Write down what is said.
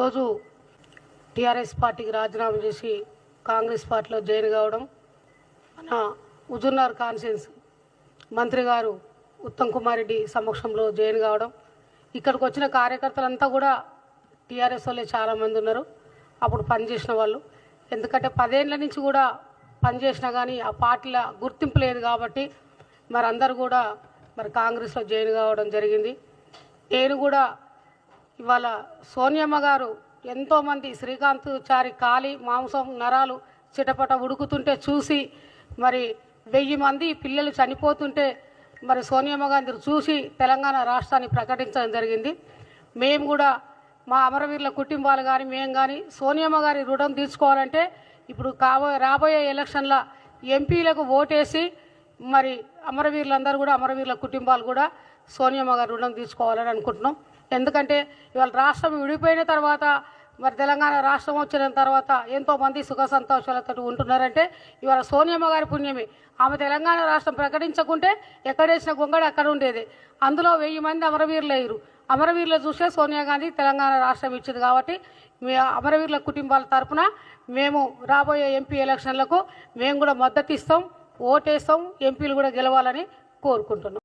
రోజు టీఆర్ఎస్ పార్టీకి రాజీనామా చేసి కాంగ్రెస్ పార్టీలో జాయిన్ కావడం మన హుజుర్నగర్ కాన్ఫరెన్స్ మంత్రి గారు ఉత్తమ్ కుమార్ రెడ్డి సమక్షంలో జాయిన్ కావడం ఇక్కడికి వచ్చిన కార్యకర్తలంతా కూడా టీఆర్ఎస్ వాళ్ళే చాలామంది ఉన్నారు. అప్పుడు పనిచేసిన వాళ్ళు. ఎందుకంటే పదేళ్ళ నుంచి కూడా పనిచేసినా కానీ ఆ పార్టీల గుర్తింపు లేదు కాబట్టి మరి అందరు కూడా మరి కాంగ్రెస్లో జాయిన్ కావడం జరిగింది. నేను కూడా ఇవాళ సోనియమ్మ గారు ఎంతోమంది శ్రీకాంత్ చారి కాలి మాంసం నరాలు చిటపట ఉడుకుతుంటే చూసి మరి వెయ్యి మంది పిల్లలు చనిపోతుంటే మరి సోనియమ్మ గాంధీ చూసి తెలంగాణ రాష్ట్రాన్ని ప్రకటించడం జరిగింది. మేము కూడా మా అమరవీరుల కుటుంబాలు కానీ మేము కానీ సోనియమ్మ గారి రుణం తీర్చుకోవాలంటే ఇప్పుడు కాబోయే రాబోయే ఎలక్షన్ల ఎంపీలకు ఓటేసి మరి అమరవీరులందరూ కూడా అమరవీరుల కుటుంబాలు కూడా సోనియమ్మ గారి రుణం తీసుకోవాలని అనుకుంటున్నాం. ఎందుకంటే ఇవాళ రాష్ట్రం విడిపోయిన తర్వాత మరి తెలంగాణ రాష్ట్రం వచ్చిన తర్వాత ఎంతోమంది సుఖ సంతోషాలతో ఉంటున్నారంటే ఇవాళ సోనియమ్మ గారి పుణ్యమే. ఆమె తెలంగాణ రాష్ట్రం ప్రకటించకుంటే ఎక్కడేసిన గొంగడ అక్కడ ఉండేది. అందులో వెయ్యి మంది అమరవీరులు అయ్యారు అమరవీరులు చూసే సోనియా గాంధీ తెలంగాణ రాష్ట్రం ఇచ్చింది కాబట్టి మీ అమరవీరుల కుటుంబాల తరఫున మేము రాబోయే ఎంపీ ఎలక్షన్లకు మేము కూడా మద్దతు ఇస్తాం ఓటేస్తాం ఎంపీలు కూడా గెలవాలని కోరుకుంటున్నాం.